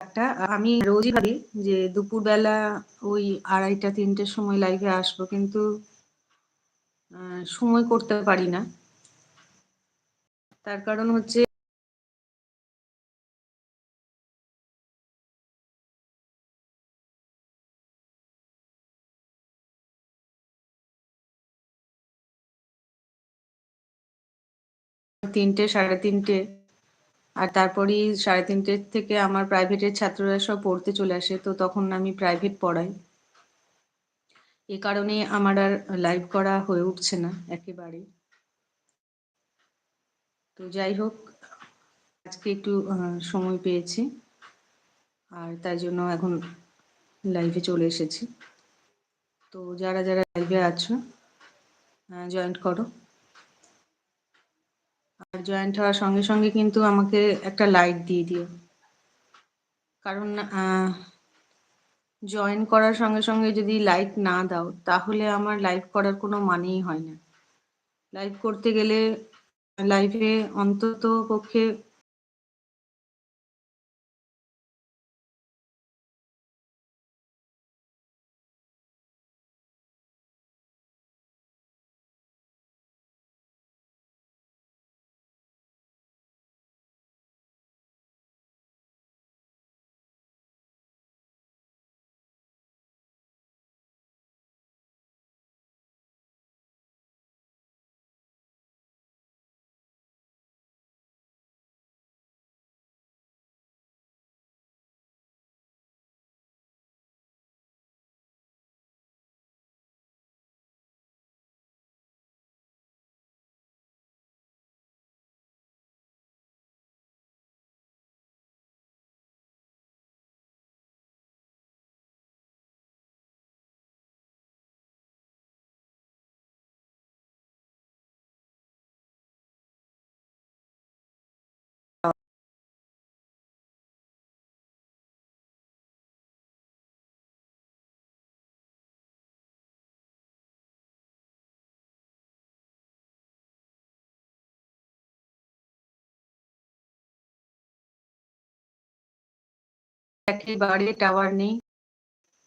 একটা আমি রোজই ভাবি যে দুপুরবেলা ওই আড়াইটা, তিনটের সময় লাইভে আসব, কিন্তু সময় করতে পারি না। তার কারণ হচ্ছে তিনটে, সাড়ে তিনটে আর তারপরেই সাড়ে তিনটের থেকে আমার প্রাইভেটের ছাত্ররা সব পড়তে চলে আসে, তো তখন আমি প্রাইভেট পড়াই। এ কারণে আমার আর লাইভ করা হয়ে উঠছে না একেবারে তো যাই হোক, আজকে একটু সময় পেয়েছি, আর তাই জন্য এখন লাইভে চলে এসেছি। তো যারা যারা লাইভে আছো জয়েন্ট করো। আর জয়েন্ট হওয়ার সঙ্গে সঙ্গে কিন্তু আমাকে একটা লাইট দিয়ে দিও। কারণ জয়েন করার সঙ্গে সঙ্গে যদি লাইট না দাও, তাহলে আমার লাইভ করার কোনো মানেই হয় না। লাইভ করতে গেলে লাইভে অন্তত পক্ষে একেবারে টাওয়ার নেই।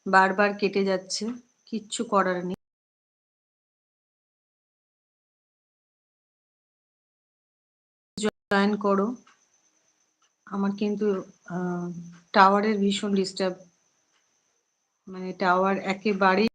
বারবার কেটে যাচ্ছে, কিচ্ছু করার নেই। জয়েন করো। আমার কিন্তু টাওয়ারের ভীষণ ডিস্টার্ব মানে টাওয়ার একেবারেই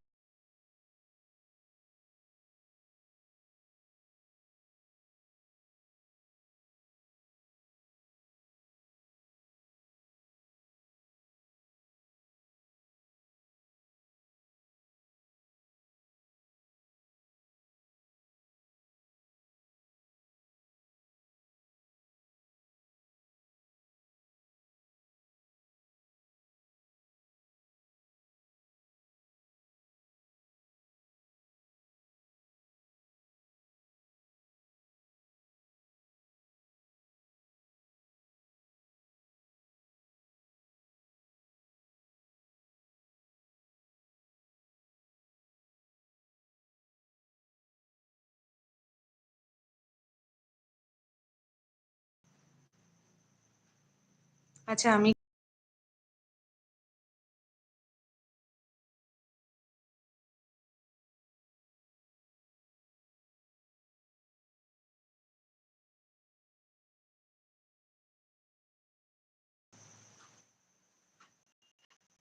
আচ্ছা আমি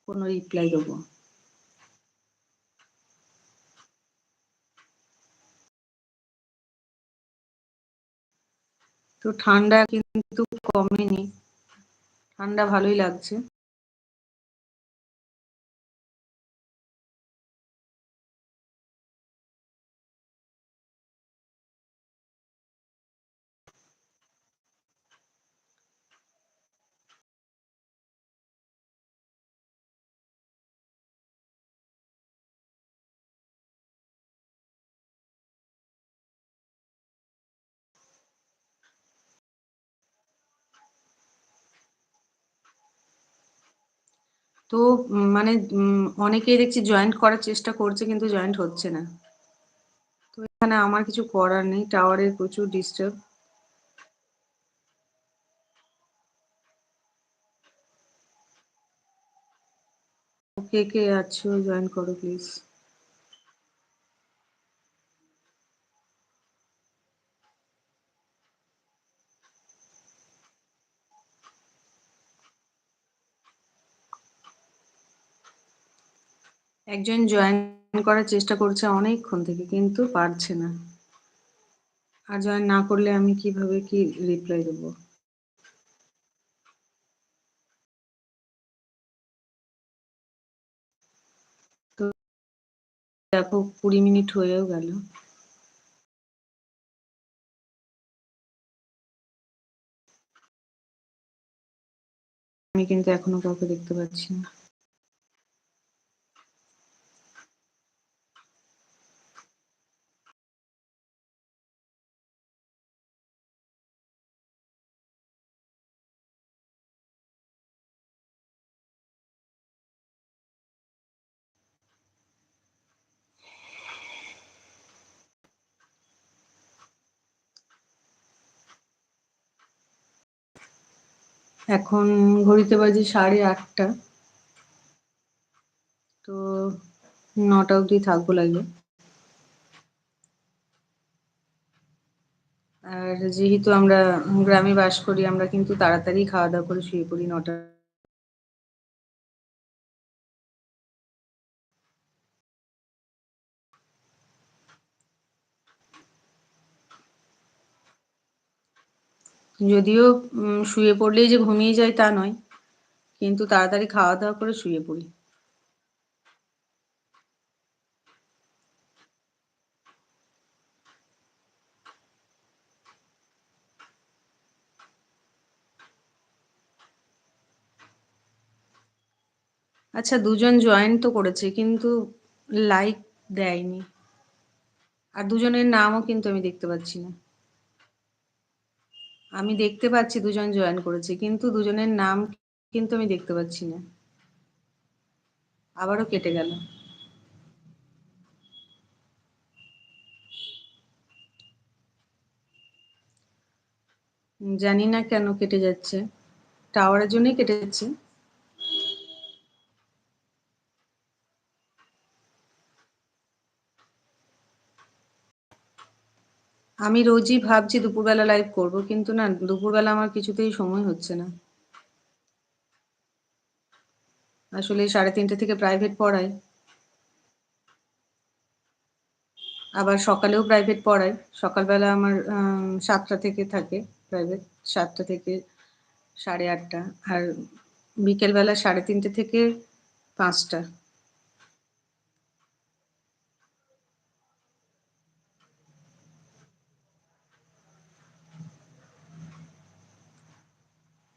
কোনো রিপ্লাই দেবো। তো ঠান্ডা কিন্তু কমেনি। ঠান্ডা ভালোই লাগছে। তো মানে অনেকেই দেখছি জয়েন্ট করার চেষ্টা করছে কিন্তু জয়েন্ট হচ্ছে না। তো এখানে আমার কিছু করার নেই টাওয়ারের প্রচুর ডিস্টার্ব কে কে আছো? জয়েন করো প্লিজ একজন জয়েন করার চেষ্টা করছে অনেকক্ষণ থেকে, কিন্তু পারছে না। আর জয়েন না করলে আমি কীভাবে কি রিপ্লাই দেবো? দেখো, কুড়ি মিনিট হয়েও গেল। আমি কিন্তু এখনও কাউকে দেখতে পাচ্ছি না। এখন ঘড়িতে বাজে সাড়ে আটটা। তো নটা অবধি থাকব লাগবে। আর যেহেতু আমরা গ্রামে বাস করি, আমরা কিন্তু তাড়াতাড়ি খাওয়া দাওয়া করে শুয়ে পড়ি নটা যদিও শুয়ে পড়লেই যে ঘুমিয়ে যায় তা নয়। কিন্তু তাড়াতাড়ি খাওয়া দাওয়া করে শুয়ে পড়ি। আচ্ছা দুজন জয়েন তো করেছে, কিন্তু লাইক দেয়নি। আর দুজনের নামও কিন্তু আমি দেখতে পাচ্ছি না। আমি দেখতে পাচ্ছি দুজন জয়েন করেছে, কিন্তু দুজনের নাম কিন্তু আমি দেখতে পাচ্ছি না। আবারও কেটে গেল। জানি না কেন কেটে যাচ্ছে। টাওয়ারের জন্যই কেটে যাচ্ছে আমি রোজই ভাবছি দুপুরবেলা লাইভ করব, কিন্তু না, দুপুরবেলা আমার কিছুতেই সময় হচ্ছে না। আসলে সাড়ে তিনটে থেকে প্রাইভেট পড়াই আবার সকালেও প্রাইভেট পড়াই সকালবেলা আমার সাতটা থেকে থাকে প্রাইভেট সাতটা থেকে সাড়ে আটটা। আর বিকেলবেলা সাড়ে তিনটে থেকে পাঁচটা।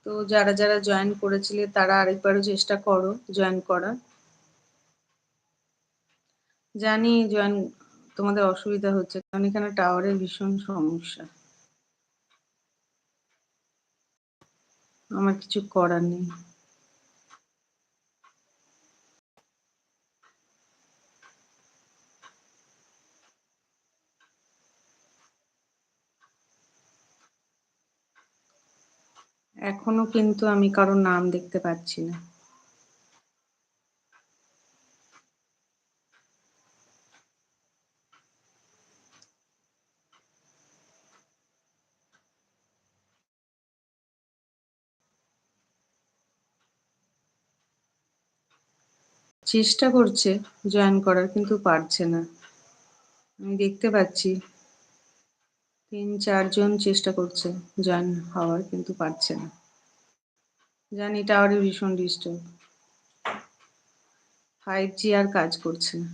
তো যারা যারা জয়েন করেছিলে, তারা আরেকবারও চেষ্টা করো জয়েন করার। জানি জয়েন তোমাদের অসুবিধা হচ্ছে, কারণ এখানে টাওয়ারের ভীষণ সমস্যা। আমার কিছু করার নেই। এখনও কিন্তু আমি কারোর নাম দেখতে পাচ্ছি না। চেষ্টা করছে জয়েন করার কিন্তু পারছে না। আমি দেখতে পাচ্ছি তিন চারজন চেষ্টা করছে। জয়েন হওয়ার কিন্তু পারছে না। জানি টাওয়ারে ভীষণ ডিস্টার্ব ফাইভ জি আর কাজ করছে না।